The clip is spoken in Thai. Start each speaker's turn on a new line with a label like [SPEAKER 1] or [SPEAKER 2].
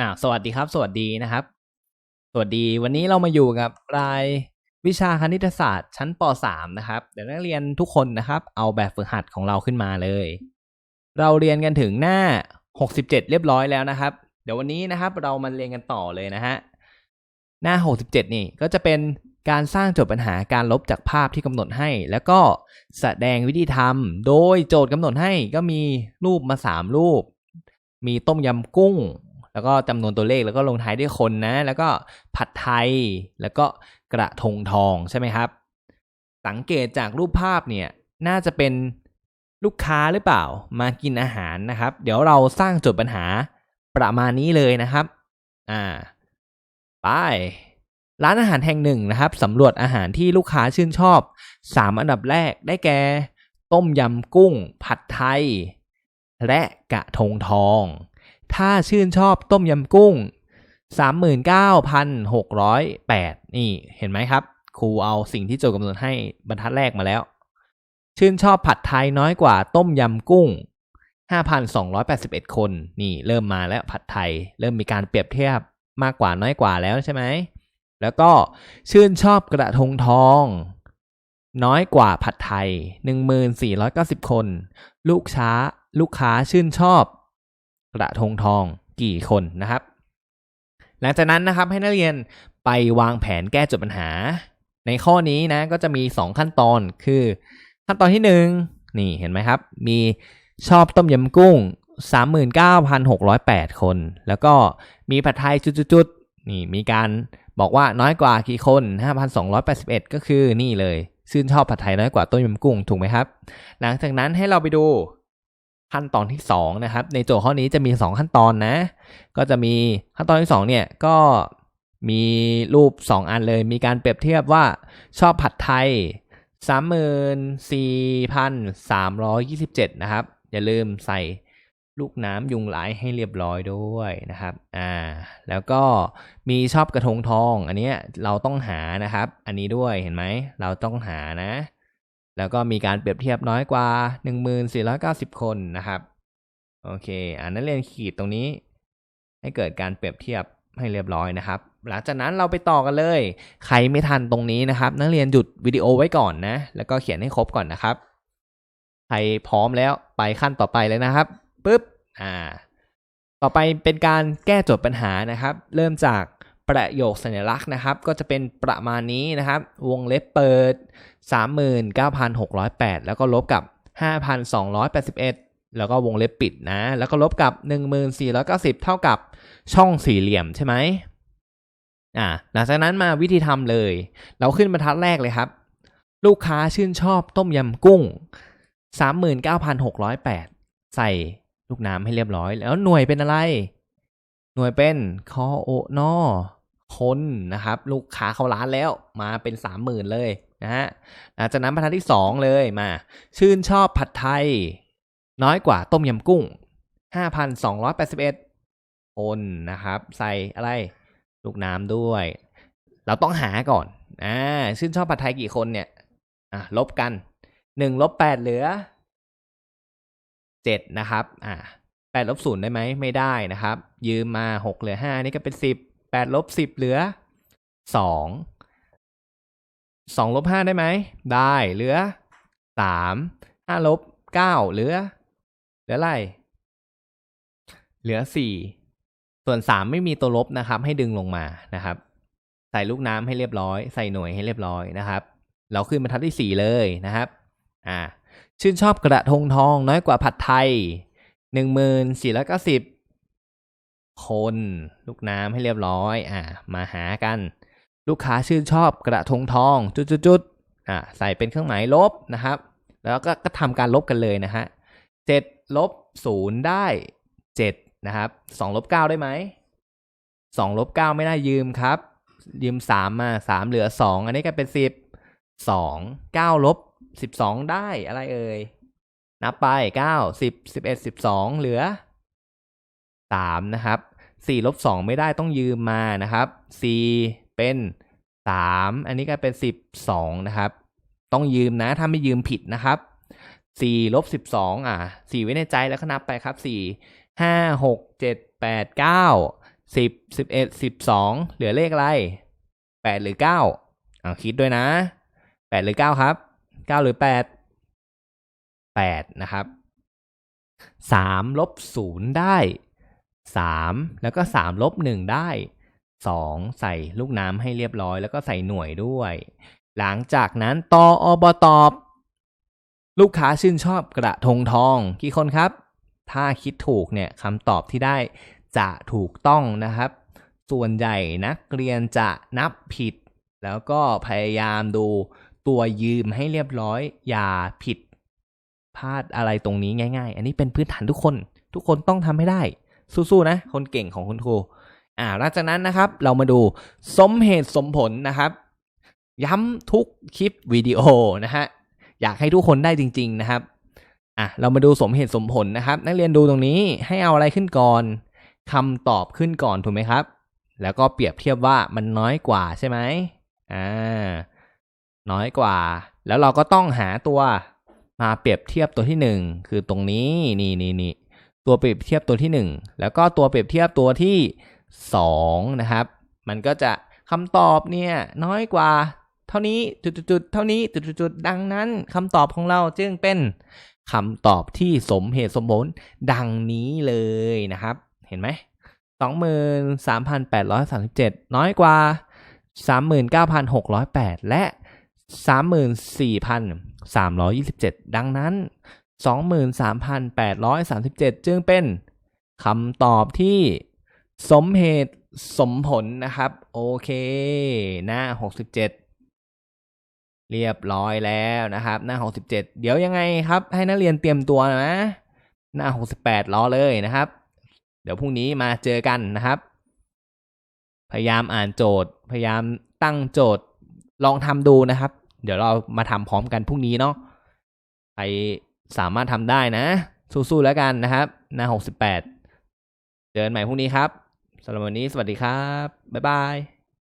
[SPEAKER 1] อ่าสวัสดีครับ สวัสดีนะครับ สวัสดีวันนี้เรามาอยู่กับรายวิชาคณิตศาสตร์ชั้นป .3 นะครับ เดี๋ยวนักเรียนทุกคนนะครับ เอาแบบฝึกหัดของเราขึ้นมาเลย เราเรียนกันถึงหน้า 67 เรียบร้อยแล้วนะครับ เดี๋ยววันนี้นะครับ เรามาเรียนกันต่อเลยนะฮะหน้า 67 นี่ก็จะเป็นการสร้างโจทย์ปัญหาการลบจากภาพที่กำหนดให้ แล้วก็แสดงวิธีทำโดยโจทย์กำหนดให้ก็มีรูปมาสามรูป มีต้มยำกุ้ง แล้วก็จำนวนตัวเลขแล้วก็ลงท้ายด้วยคนนะ แล้วก็ผัดไทย แล้วก็กระทงทองใช่ไหมครับ สังเกตจากรูปภาพเนี่ยน่าจะเป็นลูกค้าหรือเปล่ามากินอาหารนะครับ เดี๋ยวเราสร้างโจทย์ปัญหาประมาณนี้เลยนะครับ อ่า ไป ร้านอาหารแห่งหนึ่งนะครับสำรวจอาหารที่ลูกค้าชื่นชอบสามอันดับแรกได้แก่ ต้มยำกุ้ง ผัดไทย และกะทงทอง ถ้าชื่นชอบต้มยำกุ้ง 39,608 นี่เห็นไหมครับ ครูเอาสิ่งที่โจทย์กำหนดให้บรรทัดแรกมาแล้ว ชื่นชอบผัดไทยน้อยกว่าต้มยำกุ้ง 5,281 คน นี่เริ่มมาแล้วผัดไทย เริ่มมีการเปรียบเทียบมากกว่าน้อยกว่าแล้วใช่ไหม แล้วก็ชื่นชอบกระทงทอง น้อยกว่าผัดไทย 1490 คน ลูกช้าลูกค้าชื่นชอบ กระทงทองกี่คนนะครับ หลังจากนั้นนะครับให้นักเรียนไปวางแผนแก้จทย์ปัญหา ในข้อนี้นะก็จะมี 2 ขั้นตอนคือ ขั้นตอนที่ 1 นี่เห็นไหมครับ มีชอบต้มยำกุ้ง 39,608 คน แล้วก็มีผัดไทยจุดๆนี่มีการบอกว่าน้อยกว่ากี่คน 5,281 ก็คือนี่เลยชื่นชอบผัดไทยน้อยกว่าต้มยำกุ้งถูกไหมครับ หลังจากนั้นให้เราไปดู ขั้นตอนที่2นะครับในโจทย์ข้อนี้จะมี 2 ขั้นตอนนะ ก็จะมีขั้นตอนที่2เนี่ยก็มีรูป 2 อันเลย มีการเปรียบเทียบว่าชอบผัดไทย 34,327 นะครับ อย่าลืมใส่ลูกน้ำยุงลายให้เรียบร้อยด้วยนะครับอ่าแล้วก็มีชอบกระทงทอง อันนี้เราต้องหานะครับ อันนี้ด้วยเห็นไหมเราต้องหานะ แล้วก็มีการเปรียบเทียบน้อยกว่า 1490 คนนะครับ โอเค อ่านักเรียนขีดตรงนี้ ให้เกิดการเปรียบเทียบให้เรียบร้อยนะครับ หลังจากนั้นเราไปต่อกันเลย ใครไม่ทันตรงนี้นะครับ นักเรียนหยุดวิดีโอไว้ก่อนนะ แล้วก็เขียนให้ครบก่อนนะครับ ใครพร้อมแล้วไปขั้นต่อไปเลยนะครับ ปึ๊บ อ่า ต่อไปเป็นการแก้โจทย์ปัญหานะครับ เริ่มจาก ประโยคสัญลักษณ์นะครับ ก็จะเป็นประมาณนี้นะครับ วงเล็บเปิด 39,608 แล้วก็ลบกับ 5,281 แล้วก็วงเล็บปิดนะ แล้วก็ลบกับ 1490 เท่ากับช่องสี่เหลี่ยมใช่ไหมอ่าหลังจากนั้นมาวิธีทำเลย เราขึ้นบรรทัดแรกเลยครับ ลูกค้าชื่นชอบต้มยำกุ้ง 39,608 ใส่ลูกน้ำให้เรียบร้อย แล้วหน่วยเป็นอะไร หน่วยเป็นคอโอนอ คนนะครับ ลูกค้าเข้าร้านแล้วมาเป็นสามหมื่นเลยนะฮะหลังจากนั้นบรรทัดที่สองเลยมา ชื่นชอบผัดไทย น้อยกว่าต้มยำกุ้งห้าพันสองร้อยแปดสิบเอ็ดคนนะครับ ใส่อะไร ลูกน้ำด้วย เราต้องหาก่อนอ่าชื่นชอบผัดไทยกี่คนเนี่ยอะลบกันหนึ่งลบแปดเหลือเจ็ดนะครับ อ่าแปดลบศูนย์ได้ไหม ไม่ได้นะครับ ยืมมาหกเหลือห้านี่ก็เป็นสิบ แปดลบสิบเหลือสองสองลบห้าได้ไหม ได้เหลือสามห้าลบเก้าเหลือ เหลืออะไร เหลือสี่ส่วนสามไม่มีตัวลบนะครับ ให้ดึงลงมานะครับ ใส่ลูกน้ำให้เรียบร้อย ใส่หน่วยให้เรียบร้อยนะครับ เราขึ้นบรรทัดที่สี่เลยนะครับ อ่า ชื่นชอบกระทงทองน้อยกว่าผัดไทยหนึ่งหมื่นสี่ร้อยเก้าสิบ คนลูกน้ำให้เรียบร้อย อ่า มาหากัน ลูกค้าชื่นชอบกระทงทอง จุดๆๆอ่าใส่เป็นเครื่องหมายลบนะครับ แล้วก็ก็ทำการลบกันเลยนะฮะเจ็ดลบศูนย์ได้เจ็ดนะครับสองลบเก้าได้ไหมสองลบเก้าไม่ได้ยืมครับ ยืมสามมาสามเหลือสองอันนี้ก็เป็นสิบสองเก้าลบสิบสองได้อะไรเอ่ยนับไปเก้าสิบสิบเอ็ดสิบสองเหลือ สามนะครับสี่ลบสองไม่ได้ต้องยืมมานะครับสี่เป็นสามอันนี้ก็เป็นสิบสองนะครับ ต้องยืมนะถ้าไม่ยืมผิดนะครับสี่ลบสิบสองอะสี่ไว้ในใจแล้วก็นับไปครับสี่ห้าหกเจ็ดแปดเก้าสิบสิบเอ็ดสิบสองเหลือเลขอะไรแปดหรือเก้าเอาคิดด้วยนะแปดหรือเก้าครับเก้าหรือแปดแปดนะครับสามลบศูนย์ได้ สามแล้วก็สามลบหนึ่งได้สองใส่ลูกน้ำให้เรียบร้อยแล้วก็ใส่หน่วยด้วย หลังจากนั้นตออบตอบ ลูกค้าชื่นชอบกระทงทองกี่คนครับ ถ้าคิดถูกเนี่ยคำตอบที่ได้จะถูกต้องนะครับ ส่วนใหญ่นักเรียนจะนับผิด แล้วก็พยายามดูตัวยืมให้เรียบร้อย อย่าผิดพลาดอะไรตรงนี้ง่าย ๆ อันนี้เป็นพื้นฐานทุกคน ทุกคนต้องทำให้ได้ สู้ๆนะ คนเก่งของคุณครู อ่าหลังจากนั้นนะครับ เรามาดูสมเหตุสมผลนะครับ ย้ำทุกคลิปวิดีโอนะฮะอยากให้ทุกคนได้จริง ๆนะครับอะเรามาดูสมเหตุสมผลนะครับ นักเรียนดูตรงนี้ให้เอาอะไรขึ้นก่อนคำตอบขึ้นก่อนถูกไหมครับ แล้วก็เปรียบเทียบว่ามันน้อยกว่าใช่ไหมอ่าน้อยกว่า แล้วเราก็ต้องหาตัวมาเปรียบเทียบตัวที่หนึ่งคือตรงนี้นี่นี่นี่ ตัวเปรียบเทียบตัวที่หนึ่งแล้วก็ตัวเปรียบเทียบตัวที่สองนะครับ มันก็จะคำตอบเนี่ยน้อยกว่าเท่านี้จุดๆเท่านี้จุดๆดังนั้นคำตอบของเราจึงเป็นคำตอบที่สมเหตุสมผลดังนี้เลยนะครับ เห็นไหมสองหมื่นสามพันแปดร้อยสามสิบเจ็ดน้อยกว่าสามหมื่นเก้าพันหกร้อยแปดและสามหมื่นสี่พันสามร้อยยี่สิบเจ็ดดังนั้น สองหมื่นสามพันแปดร้อยสามสิบเจ็ดจึงเป็นคำตอบที่สมเหตุสมผลนะครับ โอเค หน้าหกสิบเจ็ดเรียบร้อยแล้วนะครับ หน้า 67 เดี๋ยวยังไงครับ ให้นักเรียนเตรียมตัวนะ หน้า 68รอเลยนะครับ เดี๋ยวพรุ่งนี้มาเจอกันนะครับ พยายามอ่านโจทย์ พยายามตั้งโจทย์ลองทำดูนะครับ เดี๋ยวเรามาทำพร้อมกันพรุ่งนี้เนาะใคร สามารถทำได้นะ สู้ๆแล้วกันนะครับหน้า 68 เจอกันใหม่พรุ่งนี้ครับสำหรับวันนี้สวัสดีครับ บ๊ายบาย